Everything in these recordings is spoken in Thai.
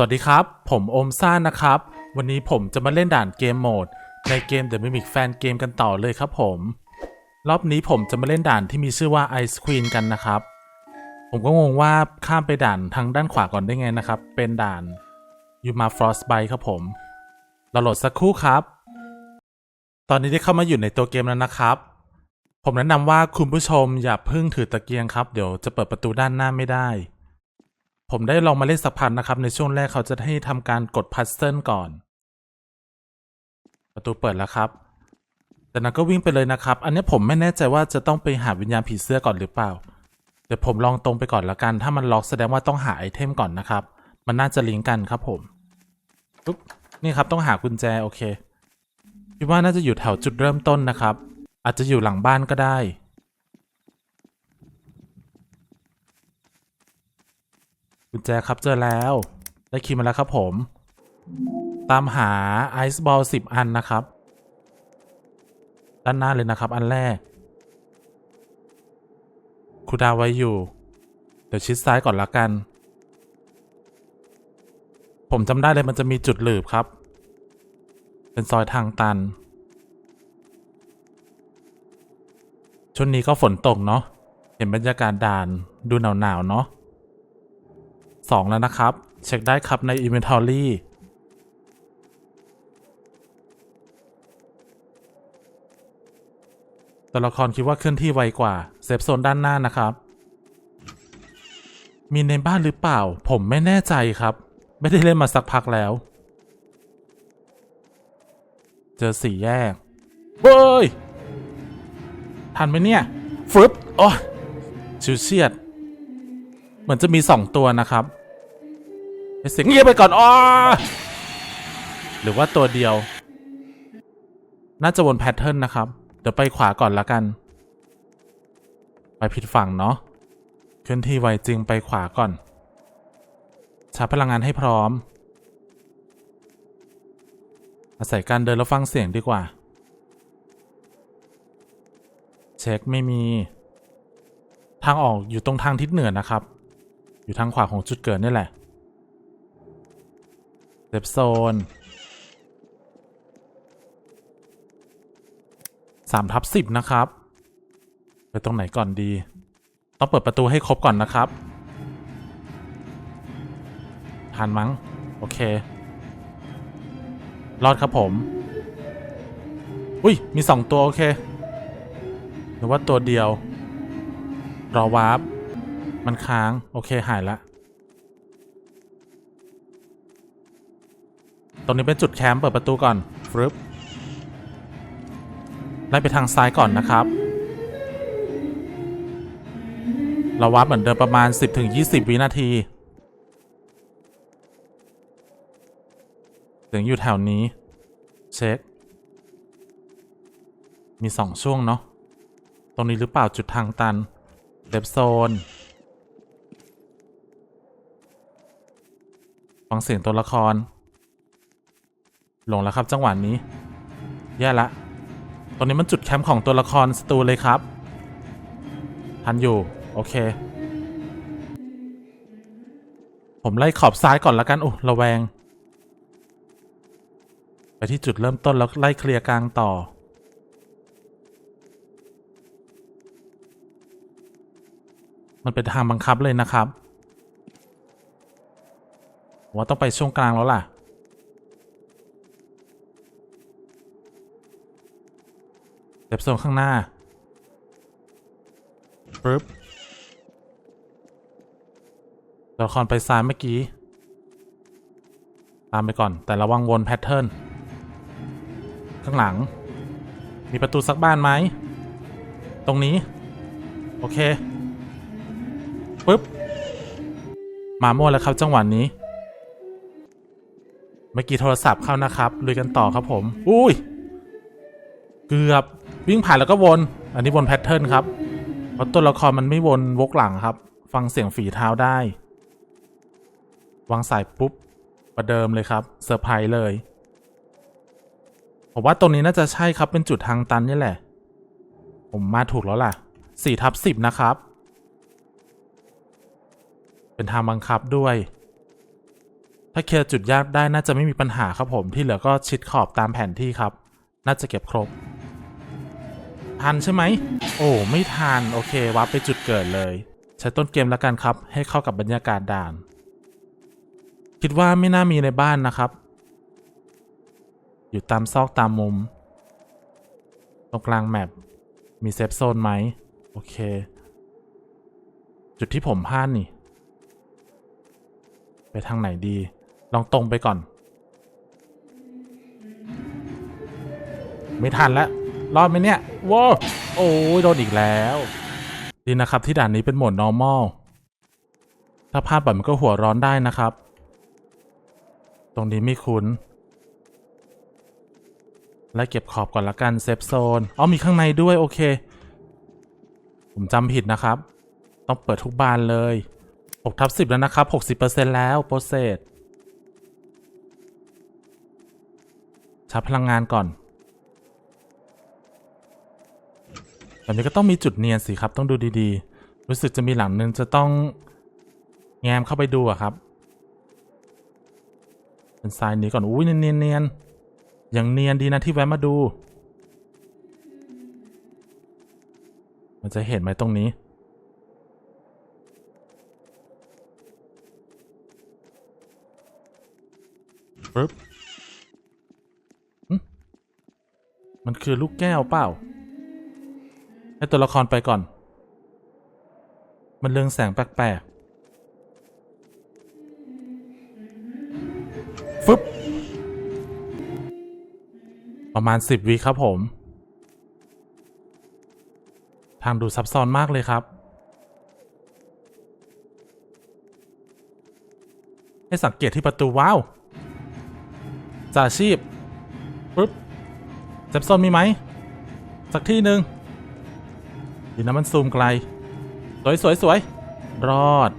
สวัสดีครับ ผมโอมซ่านะครับ วันนี้ผมจะมาเล่นด่านเกมโหมด ในเกม The Mimic Fan Game กันต่อเลยครับผม รอบนี้ผมจะมาเล่นด่านที่มีชื่อว่า Ice Queen กันนะครับ ผมก็งงว่าข้ามไปด่านทางด้านขวาก่อนได้ไงนะครับ เป็นด่านยูมา Frostbite ครับผม เราโหลดสักครู่ครับ ตอนนี้ได้เข้ามาอยู่ในตัวเกมแล้วนะครับ ผมแนะนำว่าคุณผู้ชมอย่าเพิ่งถือตะเกียงครับ เดี๋ยวจะเปิดประตูด้านหน้าไม่ได้ ผมได้ลองมาเล่นสักพักนะครับ ในช่วงแรกเขาจะให้ทำการกดพัซเซิลก่อน ประตูเปิดแล้วครับจากนั้นก็วิ่งไปเลยนะครับ อันนี้ผมไม่แน่ใจว่าจะต้องไปหาวิญญาณผีเสื้อก่อนหรือเปล่า เดี๋ยวผมลองตรงไปก่อนละกัน ถ้ามันล็อกแสดงว่าต้องหาไอเทมก่อนนะครับ มันน่าจะลิงก์กันครับผมปุ๊บนี่ครับต้องหากุญแจโอเคคิดว่าน่าจะอยู่แถวจุดเริ่มต้นนะครับ อาจจะอยู่หลังบ้านก็ได้ กุญแจครับเจอแล้ว ได้คีย์มาแล้วครับผม ตามหาไอซ์บอลสิบอันนะครับ ด้านหน้าเลยนะครับ อันแรกคูดาไว้อยู่ เดี๋ยวชิดซ้ายก่อนละกัน ผมจำได้เลยมันจะมีจุดหลืบครับ เป็นซอยทางตัน ช่วงนี้ก็ฝนตกเนาะ เห็นบรรยากาศด่านดูหนาวๆเนาะ สองแล้วนะครับ เช็คได้ครับใน Inventory ตัวละครคิดว่าเคลื่อนที่ไวกว่า เซฟโซนด้านหน้านะครับ มีในบ้านหรือเปล่า ผมไม่แน่ใจครับ ไม่ได้เล่นมาสักพักแล้ว เจอสี่แยกเฮ้ย ทันไหมเนี่ยฟึบโอ้ชิวเชียด เหมือนจะมีสองตัวนะครับ เสียงเงียบไปก่อนอ้อหรือว่าตัวเดียว น่าจะวนแพทเทิร์นนะครับ เดี๋ยวไปขวาก่อนละกัน ไปผิดฝั่งเนาะเคลื่อนที่ไวจริงไปขวาก่อนชาร์จพลังงานให้พร้อม อาศัยการเดินแล้วฟังเสียงดีกว่า เช็คไม่มี ทางออกอยู่ตรงทางทิศเหนือนะครับ อยู่ทางขวาของจุดเกิดนี่แหละ เซฟโซนสามทับสิบนะครับ ไปตรงไหนก่อนดี ต้องเปิดประตูให้ครบก่อนนะครับทันมั้ง โอเค รอดครับผม อุ้ย มีสองตัว โอเค หรือว่าตัวเดียว รอวาร์ปมันค้าง โอเค หายละ ตรงนี้เป็นจุดแคมป์เปิดประตูก่อนฟรึบไล่ไปทางซ้ายก่อนนะครับ เราวัดเหมือนเดิมประมาณ 10-20 วินาทีเสียงอยู่แถวนี้ เช็ค มีสองช่วงเนาะ ตรงนี้หรือเปล่าจุดทางตันเดฟโซน ฟังเสียงตัวละคร หลงแล้วครับ จังหวะนี้ แย่ละตรงนี้มันจุดแคมป์ของตัวละครสตูเลยครับ ทันอยู่ โอเค ผมไล่ขอบซ้ายก่อนละกันโอ้ระแวง ไปที่จุดเริ่มต้นแล้วไล่เคลียร์กลางต่อ มันเป็นทางบังคับเลยนะครับ ว่าต้องไปช่วงกลางแล้วล่ะ เซ ฟโซนข้างหน้าปึ๊บตัวละครไปซ้ายเมื่อกี้ ตามไปก่อนแต่ระวังวนแพทเทิร์นข้างหลัง มีประตูสักบ้านไหม ตรงนี้ โอเคปึ๊บ มาโม่แล้วครับจังหวะนี้ เมื่อกี้โทรศัพท์เข้านะครับลุยกันต่อครับผม อุ้ย เกือบวิ่งผ่านแล้วก็วน อันนี้วนแพทเทิร์นครับ เพราะตัวละครมันไม่วนวกหลังครับ ฟังเสียงฝีเท้าได้ วางสายปุ๊บ ประเดิมเลยครับเซอร์ไพรส์เลย ผมว่าตรงนี้น่าจะใช่ครับเป็นจุดทางตันนี่แหละ ผมมาถูกแล้วล่ะสี่ทับสิบนะครับ เป็นทางบังคับด้วย ถ้าถ้าเคลียร์จุดยากได้น่าจะไม่มีปัญหาครับผมที่เหลือก็ชิดขอบตามแผนที่ครับ น่าจะเก็บครบ ทันใช่ไหม โอ้ไม่ทัน โอเควับไปจุดเกิดเลย ใช้ต้นเกมแล้วกันครับ ให้เข้ากับบรรยากาศด่าน คิดว่าไม่น่ามีในบ้านนะครับ อยู่ตามซอกตามมุม ตรงกลางแมปมีเซฟโซนไหม โอเค จุดที่ผมพลาดนี่ ไปทางไหนดี ลองตรงไปก่อน ไม่ทันแล้ว รอดไหมเนี่ยว้าวโอ้ยโดนอีกแล้ว ดีนะครับที่ด่านนี้เป็นโหมด normal ถ้าพลาดแบบมันก็หัวร้อนได้นะครับ ตรงนี้ไม่คุ้น และเก็บขอบก่อนละกันเซฟโซนอ๋อมีข้างในด้วยโอเค ผมจำผิดนะครับ ต้องเปิดทุกบานเลย6ทับ10 แล้วนะครับ 60%แล้วโปรเซสชาร์จพลังงานก่อน แบบนี้ก็ต้องมีจุดเนียนสิครับ ต้องดูดีๆ รู้สึกจะมีหลังนึงจะต้องแง้มเข้าไปดูอะครับ เป็นทรายนี้ก่อน อุ้ยเนียนเนียนอย่างเนียนดีนะที่แวะมาดู มันจะเห็นไหมตรงนี้ ปึ๊บมันคือลูกแก้วเปล่า ให้ตัวละครไปก่อน มันเรืองแสงแปลกๆ ฟึบ ประมาณสิบวิครับผม ทางดูซับซ้อนมากเลยครับ ให้สังเกตที่ประตูว้าวจ่าชีพปึ๊บเซฟโซนมีไหม สักที่หนึ่ง ดีนะมันซูมไกล สวยสวยสวยรอด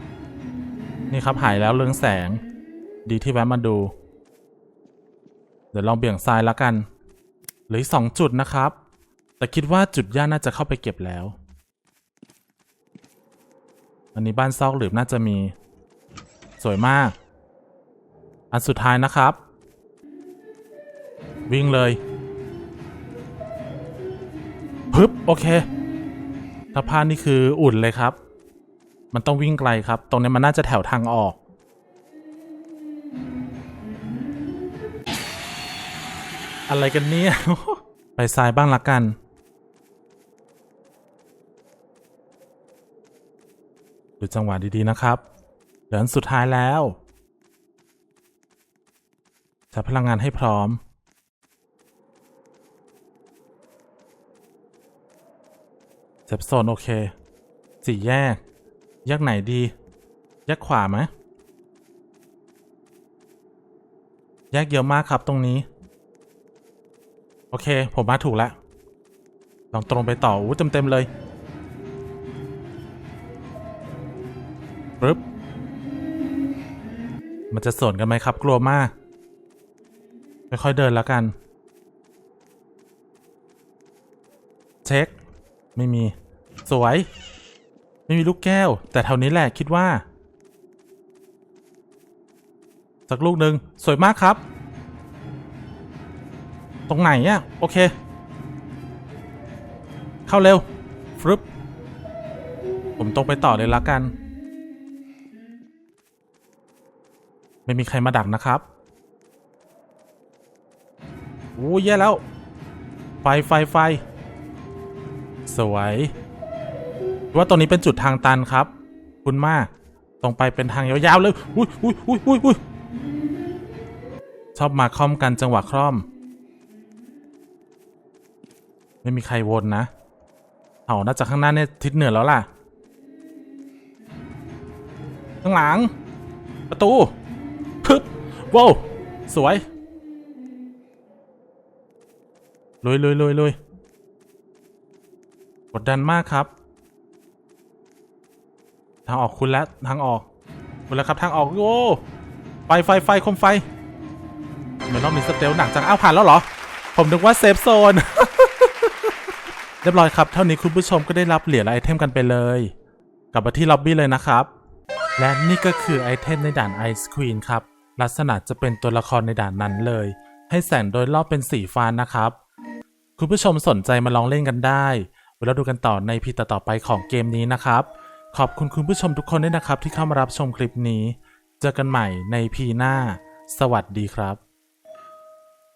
นี่ครับหายแล้วเรืองแสง ดีที่แวะมาดู เดี๋ยวลองเบี่ยงซ้ายละกันเหลือสองจุดนะครับ แต่คิดว่าจุดย่าน่าจะเข้าไปเก็บแล้ว อันนี้บ้านซอกหลืบน่าจะมี สวยมาก อันสุดท้ายนะครับ วิ่งเลยพึบ โอเค ถ้าพลาดนี่คืออุ่นเลยครับ มันต้องวิ่งไกลครับ ตรงนี้มันน่าจะแถวทางออกอะไรกันเนี่ย ไปซ้ายบ้างละกัน ดูจังหวะดีๆนะครับ เหลืออันสุดท้ายแล้วใช้พลังงานให้พร้อม เซฟโซนโอเค สี่แยก แยกไหนดี แยกขวาไหมแยกเยอะมากครับตรงนี้ โอเค ผมมาถูกแล้วลองตรงไปต่ออู้เต็มเต็มๆเลยปึ๊บมันจะสวนกันไหมครับ กลัวมาก ค่อย ๆ เดินแล้วกัน เช็ค ไม่มี สวย ไม่มีลูกแก้ว แต่แถวนี้แหละคิดว่า สักลูกหนึ่งสวยมากครับ ตรงไหนอะ่ะโอเค เข้าเร็วฟรึบผมตรงไปต่อเลยละกัน ไม่มีใครมาดักนะครับโอ้ยแย่แล้ว ไฟไฟไฟ สวย ว่าตรงนี้เป็นจุดทางตันครับ คุณมากตรงไปเป็นทางยาวๆเลยอุ้ยอุ้ยอุ้ยอุ้ยอุ้ยชอบมาคล่อมกันจังหวะคล่อม ไม่มีใครวนนะเอาน่าจะข้างหน้าเนี่ยทิศเหนือแล้วล่ะ ข้างหลัง ประตูพึบว้าว สวยลุยลุยลุยลุย กดดันมากครับ ทางออกคุณแล้วทางออกคุณแล้วครับทางออกโอ้ไฟไฟไฟคมไฟเหมือนต้องมีสเตลหนักจังอ้าวผ่านแล้วเหรอ ผมนึกว่าเซฟโซนเรียบร้อยครับ เท่านี้คุณผู้ชมก็ได้รับเหรียญและไอเทมกันไปเลย กลับมาที่ล็อบบี้เลยนะครับ และนี่ก็คือไอเทมในด่านไอศครีนครับ ลักษณะจะเป็นตัวละครในด่านนั้นเลย ให้แสงโดยรอบเป็นสีฟ้านะครับ คุณผู้ชมสนใจมาลองเล่นกันได้ เราดูกันต่อในพีต่อๆไปของเกมนี้นะครับ ขอบคุณคุณผู้ชมทุกคนด้วยนะครับที่เข้ามารับชมคลิปนี้ เจอกันใหม่ในพีหน้า สวัสดีครับ